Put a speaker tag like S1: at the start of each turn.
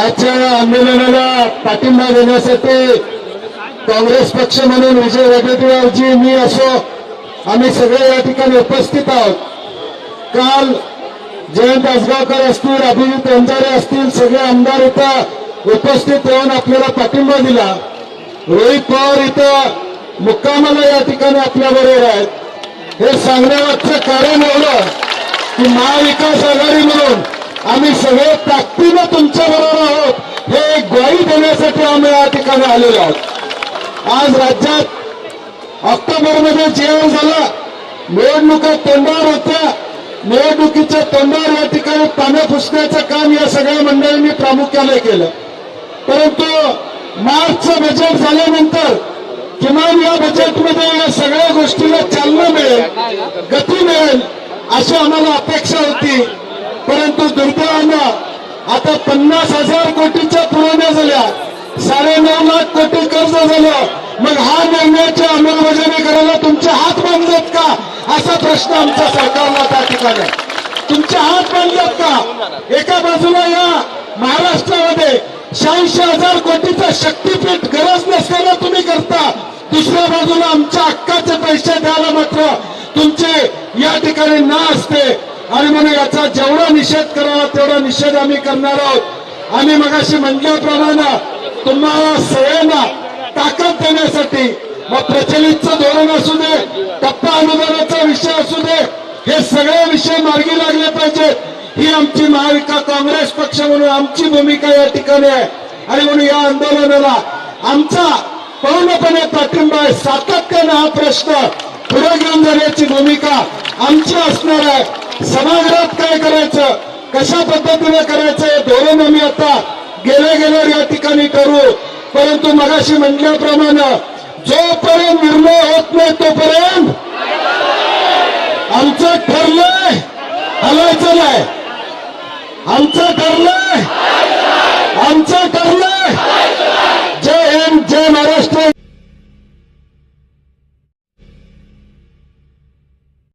S1: आजच्या आंदोलनाला पाठिंबा देण्यासाठी काँग्रेस पक्ष म्हणून विजय वडेट्टीवारजी मी असो आम्ही सगळे या ठिकाणी उपस्थित आहोत. काल जयंत आसगावकर असतील अभिजित वंजारे असतील सगळे आमदार इथं उपस्थित होऊन आपल्याला पाठिंबा दिला. रोहित पवार इथं मुक्कामाला या ठिकाणी आपल्या बरोबर आहेत. हे सांगण्यामागचं कारण एवढं की महाविकास आघाडी म्हणून आम्ही सगळे ताकदीनं त्यामुळे या ठिकाणी आलेलो आहोत. आज राज्यात ऑक्टोबरमध्ये जेवण झालं. निवडणुका तोंडावर होत्या. निवडणुकीच्या तोंडावर या ठिकाणी पानं पुसण्याचं काम या सगळ्या मंडळींनी प्रामुख्याने केलं. परंतु मार्चचं बजेट झाल्यानंतर किमान या बजेटमध्ये या सगळ्या गोष्टीला चालना मिळेल गती मिळेल अशी आम्हाला अपेक्षा होती. परंतु दुर्दैवानं आता पन्नास हजार कोटीच्या पुरवण्या झाल्या. साडेनऊ लाख कोटी कर्ज झालं. मग हा निर्णयाची अंमलबजावणी करायला तुमचे हात बांधलेत का? असा प्रश्न आमच्या सरकारला त्या ठिकाणी. तुमचे हात बांधलेत का? एका बाजूला या महाराष्ट्रामध्ये शहाऐंशी हजार कोटीचा शक्तीपीठ गरज नसताना तुम्ही करता. दुसऱ्या बाजूला आमच्या हक्काचे पैसे द्यायला मात्र तुमचे या ठिकाणी ना असते. आणि म्हणून याचा जेवढा निषेध करावा तेवढा निषेध आम्ही करणार आहोत. आम्ही मगाशी म्हटल्याप्रमाणे तुम्हाला सगळ्यांना ताकद देण्यासाठी मग प्रचलितचं धोरण असू दे टप्पा अनुदानाचा विषय असू दे हे सगळे विषय मार्गी लागले पाहिजेत. ही आमची महाविकास काँग्रेस पक्ष म्हणून आमची भूमिका या ठिकाणी आहे. आणि म्हणून या आंदोलनाला आमचा पूर्णपणे पाठिंबा आहे. सातत्यानं हा प्रश्न पुढे घेऊन जाण्याची भूमिका आमची असणार आहे. समाजात काय करायचं कशा पद्धतीने करायचं हे धोरण आम्ही आता गेल्या गेल्यावर या ठिकाणी करू. परंतु मगाशी म्हटल्याप्रमाणे जोपर्यंत निर्णय होत नाही तोपर्यंत आमचं ठरलंय हलायचं नाही. आमचं ठरलंय